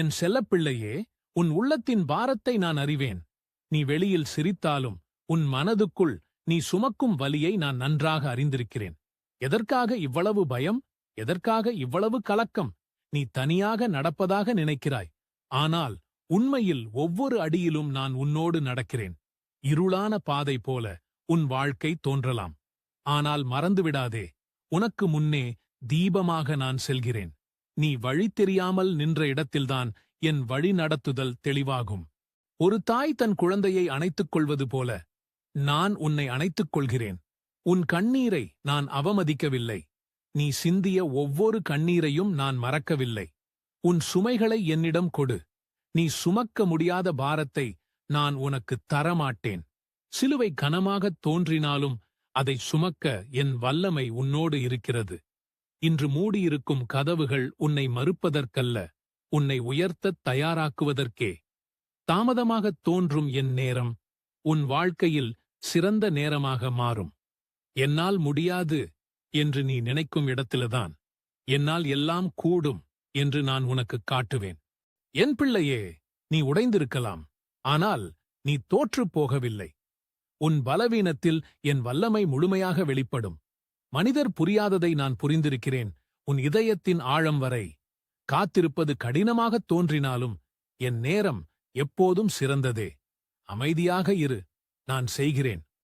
என் செல்லப்பிள்ளையே உன் உள்ளத்தின் பாரத்தை நான் அறிவேன். நீ வெளியில் சிரித்தாலும் உன் மனதுக்குள் நீ சுமக்கும் வலியை நான் நன்றாக அறிந்திருக்கிறேன். எதற்காக இவ்வளவு பயம்? எதற்காக இவ்வளவு கலக்கம்? நீ தனியாக நடப்பதாக நினைக்கிறாய். ஆனால் உண்மையில் ஒவ்வொரு அடியிலும் நான் உன்னோடு நடக்கிறேன். இருளான பாதை போல உன் வாழ்க்கை தோன்றலாம். ஆனால் மறந்துவிடாதே உனக்கு முன்னே தீபமாக நான் செல்கிறேன். நீ வழி தெரியாமல் நின்ற இடத்தில்தான் என் வழி நடத்துதல் தெளிவாகும். ஒரு தாய் தன் குழந்தையை அணைத்துக் கொள்வது போல நான் உன்னை அணைத்துக் கொள்கிறேன். உன் கண்ணீரை நான் அவமதிக்கவில்லை. நீ சிந்திய ஒவ்வொரு கண்ணீரையும் நான் மறக்கவில்லை. உன் சுமைகளை என்னிடம் கொடு. நீ சுமக்க முடியாத பாரத்தை நான் உனக்கு தரமாட்டேன். சிலுவை கனமாகத் தோன்றினாலும் அதை சுமக்க என் வல்லமை உன்னோடு இருக்கிறது. இன்று மூடியிருக்கும் கதவுகள் உன்னை மறுப்பதற்கல்ல உன்னை உயர்த்தத் தயாராக்குவதற்கே. தாமதமாகத் தோன்றும் என் நேரம் உன் வாழ்க்கையில் சிறந்த நேரமாக மாறும். என்னால் முடியாது என்று நீ நினைக்கும் இடத்தில்தான். என்னால் எல்லாம் கூடும் என்று நான் உனக்குக் காட்டுவேன். என் பிள்ளையே நீ உடைந்திருக்கலாம் ஆனால் நீ தோற்றுப் போகவில்லை. உன் பலவீனத்தில் என் வல்லமை முழுமையாக வெளிப்படும். மனிதர் புரியாததை நான் புரிந்திருக்கிறேன். உன் இதயத்தின் ஆழம் வரை. காத்திருப்பது கடினமாகத் தோன்றினாலும் என் நேரம் எப்போதும் சிறந்ததே. அமைதியாக இரு. நான் செய்கிறேன்.